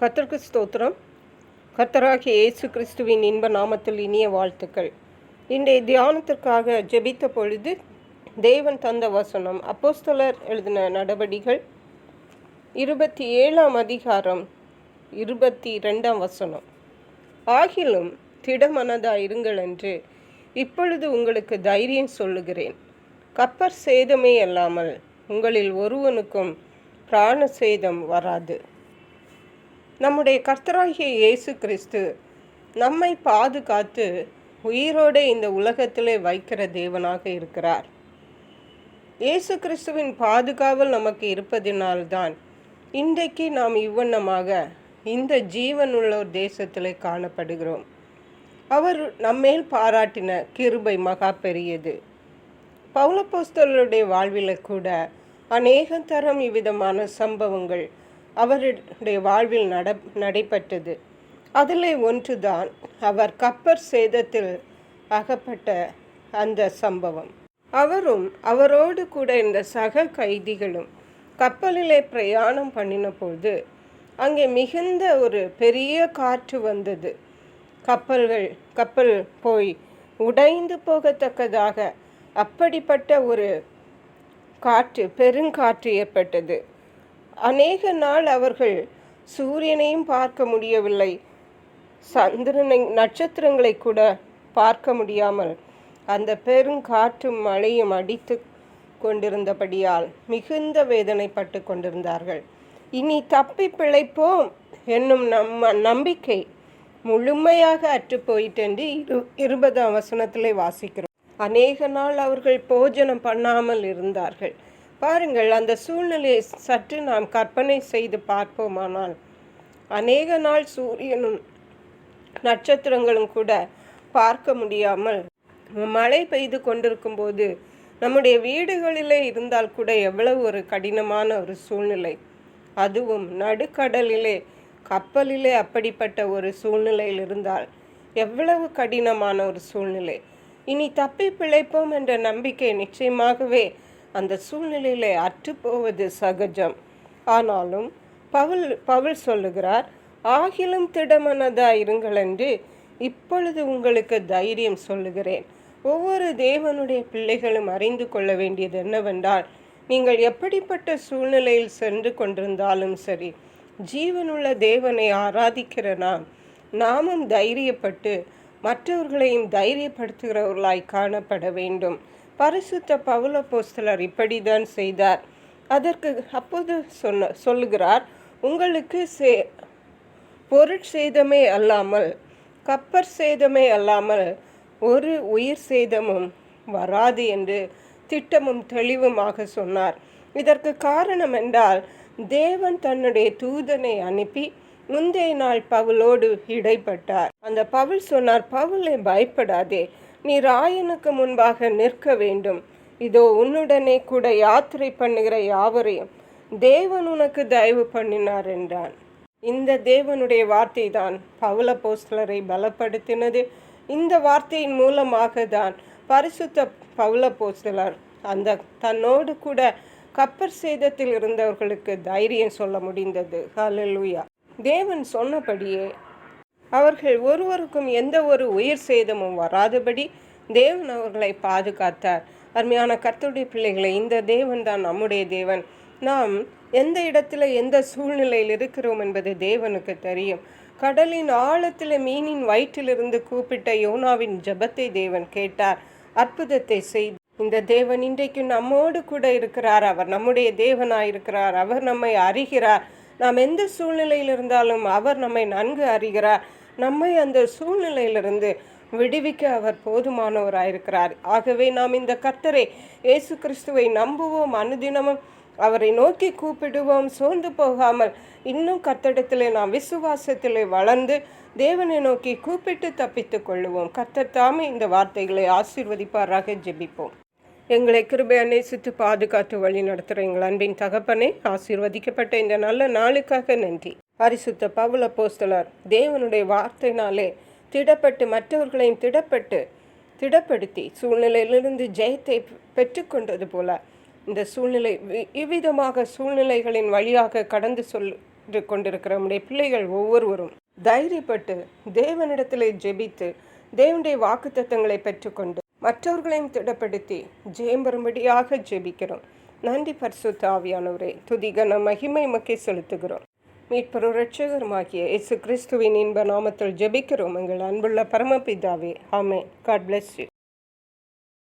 கர்த்தருக்கு ஸ்தோத்திரம். கத்தராகிய இயேசு கிறிஸ்துவின் இன்ப நாமத்தில் இனிய வாழ்த்துக்கள். இன்றைய தியானத்திற்காக ஜெபித்த பொழுது தேவன் தந்த வசனம் அப்போஸ்தலர் எழுதின நடவடிகள் இருபத்தி ஏழாம் அதிகாரம் இருபத்தி ரெண்டாம் வசனம். ஆகிலும் திடமனதாக இருங்கள் என்று இப்பொழுது உங்களுக்கு தைரியம் சொல்லுகிறேன். கப்பர் சேதமே அல்லாமல் உங்களில் ஒருவனுக்கும் பிராண சேதம் வராது. நம்முடைய கர்த்தராகிய இயேசு கிறிஸ்து நம்மை பாதுகாத்து உயிரோடு இந்த உலகத்திலே வைக்கிற தேவனாக இருக்கிறார். இயேசு கிறிஸ்துவின் பாதுகாவல் நமக்கு இருப்பதினால்தான் இன்றைக்கு நாம் இவ்வண்ணமாக இந்த ஜீவனுள்ளோர் தேசத்திலே காணப்படுகிறோம். அவர் நம்மேல் பாராட்டின கிருபை மகா பெரியது பௌலப்போஸ்தலருடைய வாழ்வில் கூட அநேக தரம் இவ்விதமான சம்பவங்கள் அவருடைய வாழ்வில் நட நடைபெற்றது. அதில் ஒன்றுதான் அவர் கப்பர் சேதத்தில் அகப்பட்ட அந்த சம்பவம். அவரும் அவரோடு கூட இந்த சக கைதிகளும் கப்பலிலே பிரயாணம் பண்ணின போது அங்கே மிகுந்த ஒரு பெரிய காற்று வந்தது. கப்பல்கள் கப்பல் போய் உடைந்து போகத்தக்கதாக அப்படிப்பட்ட ஒரு காற்று பெருங்காற்று ஏற்பட்டது. அநேக நாள் அவர்கள் சூரியனையும் பார்க்க முடியவில்லை. சந்திரனை நட்சத்திரங்களை கூட பார்க்க முடியாமல் அந்த பெருங்காற்றும் மழையும் அடித்து கொண்டிருந்தபடியால் மிகுந்த வேதனைப்பட்டு கொண்டிருந்தார்கள். இனி தப்பி பிழைப்போம் என்னும் நம்ம நம்பிக்கை முழுமையாக அற்று போயிட்டென்று இரு இருபதாம் வசனத்திலே வாசிக்கிறோம். அநேக நாள் அவர்கள் போஜனம் பண்ணாமல் இருந்தார்கள். பாருங்கள் அந்த சூழ்நிலையை சற்று நாம் கற்பனை செய்து பார்ப்போமானால் அநேக நாள் சூரியனும் நட்சத்திரங்களும் கூட பார்க்க முடியாமல் மழை பெய்து கொண்டிருக்கும் போது நம்முடைய வீடுகளிலே இருந்தால் கூட எவ்வளவு ஒரு கடினமான ஒரு சூழ்நிலை. அதுவும் நடுக்கடலிலே கப்பலிலே அப்படிப்பட்ட ஒரு சூழ்நிலையில் இருந்தால் எவ்வளவு கடினமான ஒரு சூழ்நிலை. இனி தப்பி பிழைப்போம் என்ற நம்பிக்கை நிச்சயமாகவே அந்த சூழ்நிலையிலே அற்றுப்போவது சகஜம். ஆனாலும் பவுல் பவுல் சொல்லுகிறார் ஆகிலும் திடமனதா இருங்கள் என்று இப்பொழுது உங்களுக்கு தைரியம் சொல்லுகிறேன். ஒவ்வொரு தேவனுடைய பிள்ளைகளும் அறிந்து கொள்ள வேண்டியது என்னவென்றால் நீங்கள் எப்படிப்பட்ட சூழ்நிலையில் சென்று கொண்டிருந்தாலும் சரி ஜீவனுள்ள தேவனை ஆராதிக்கிற நாம் நாமும் தைரியப்பட்டு மற்றவர்களையும் தைரியப்படுத்துகிறவர்களாய் காணப்பட வேண்டும். பரிசுத்த பவுல போஸ்தலர் இப்படிதான் செய்தார். அதற்கு அப்போது சொன்ன சொல்லுகிறார் உங்களுக்கு சே பொருட்சேதமே அல்லாமல் கப்பர் சேதமே அல்லாமல் ஒரு உயிர் சேதமும் வராது என்று திட்டமும் தெளிவுமாக சொன்னார். இதற்கு காரணம் என்றால் தேவன் தன்னுடைய தூதனை அனுப்பி முந்தைய நாள் பவுலோடு இடைப்பட்டார். அந்த பவுல் சொன்னார் பவுலை பயப்படாதே நீ ராயனுக்கு முன்பாக நிற்க வேண்டும். இதோ உன்னுடனே கூட யாத்திரை பண்ணுகிற யாவரையும் தேவன் உனக்கு தயவு பண்ணினார் என்றான். இந்த தேவனுடைய வார்த்தை தான் பவுல போஸ்லரை பலப்படுத்தினது. இந்த வார்த்தையின் மூலமாக தான் பரிசுத்த பவுல போஸ்லர் அந்த தன்னோடு கூட கப்பர் சேதத்தில் இருந்தவர்களுக்கு தைரியம் சொல்ல முடிந்தது. ஹலலுயா தேவன் சொன்னபடியே அவர்கள் ஒருவருக்கும் எந்த ஒரு உயிர் சேதமும் வராதபடி தேவன் அவர்களை பாதுகாத்தார். அருமையான கர்த்தருடைய பிள்ளைகளை இந்த தேவன் தான் நம்முடைய தேவன். நாம் எந்த இடத்துல எந்த சூழ்நிலையில் இருக்கிறோம் என்பது தேவனுக்கு தெரியும். கடலின் ஆழத்தில் மீனின் வயிற்றிலிருந்து கூப்பிட்ட யோனாவின் ஜபத்தை தேவன் கேட்டார். அற்புதத்தை செய்து இந்த தேவன் இன்றைக்கு நம்மோடு கூட இருக்கிறார். அவர் நம்முடைய தேவனாய் இருக்கிறார் அவர் நம்மை அறிகிறார். நாம் எந்த சூழ்நிலையில் இருந்தாலும் அவர் நம்மை நன்கு அறிகிறார். நம்மை அந்த சூழ்நிலையிலிருந்து விடுவிக்க அவர் போதுமானவராயிருக்கிறார். ஆகவே நாம் இந்த கர்த்தரை இயேசு கிறிஸ்துவை நம்புவோம் அனுதினமும் அவரை நோக்கி கூப்பிடுவோம். சோர்ந்து போகாமல் இன்னும் கர்த்தடத்திலே நாம் விசுவாசத்திலே வளர்ந்து தேவனை நோக்கி கூப்பிட்டு தப்பித்துக் கொள்ளுவோம். கர்த்தர் தாமே இந்த வார்த்தைகளை ஆசீர்வதிப்பாராக ஜெபிப்போம். எங்களை கிருபையானே நேசித்து பாதுகாத்து வழி நடத்துகிற எங்கள் அன்பின் தகப்பனே ஆசீர்வதிக்கப்பட்ட இந்த நல்ல நாளுக்காக நன்றி. பரிசுத்த பவுல போஸ்தலர் தேவனுடைய வார்த்தையினாலே திடப்பட்டு மற்றவர்களையும் திடப்பட்டு திடப்படுத்தி சூழ்நிலையிலிருந்து ஜெயத்தை பெற்றுக்கொண்டது போல இந்த சூழ்நிலை இவ்விதமாக சூழ்நிலைகளின் வழியாக கடந்து சொல்லி கொண்டிருக்கிற நம்முடைய பிள்ளைகள் ஒவ்வொருவரும் தைரியப்பட்டு தேவனிடத்தில் ஜெபித்து தேவனுடைய வாக்குத்தத்தங்களை பெற்றுக்கொண்டு மற்றவர்களையும் திடப்படுத்தி ஜெயம் பெறும்படியாக ஜெபிக்கிறோம். நன்றி பரிசுத்த ஆவியானவரே துதிகன மகிமை மக்கே செலுத்துகிறோம். மீட்பரும் ரட்சகருமாகிய இயேசு கிறிஸ்துவின் இன்ப நாமத்தில் ஜெபிக்கிறோம். எங்கள் அன்புள்ள பரமபிதாவே ஆமே காட் bless யூ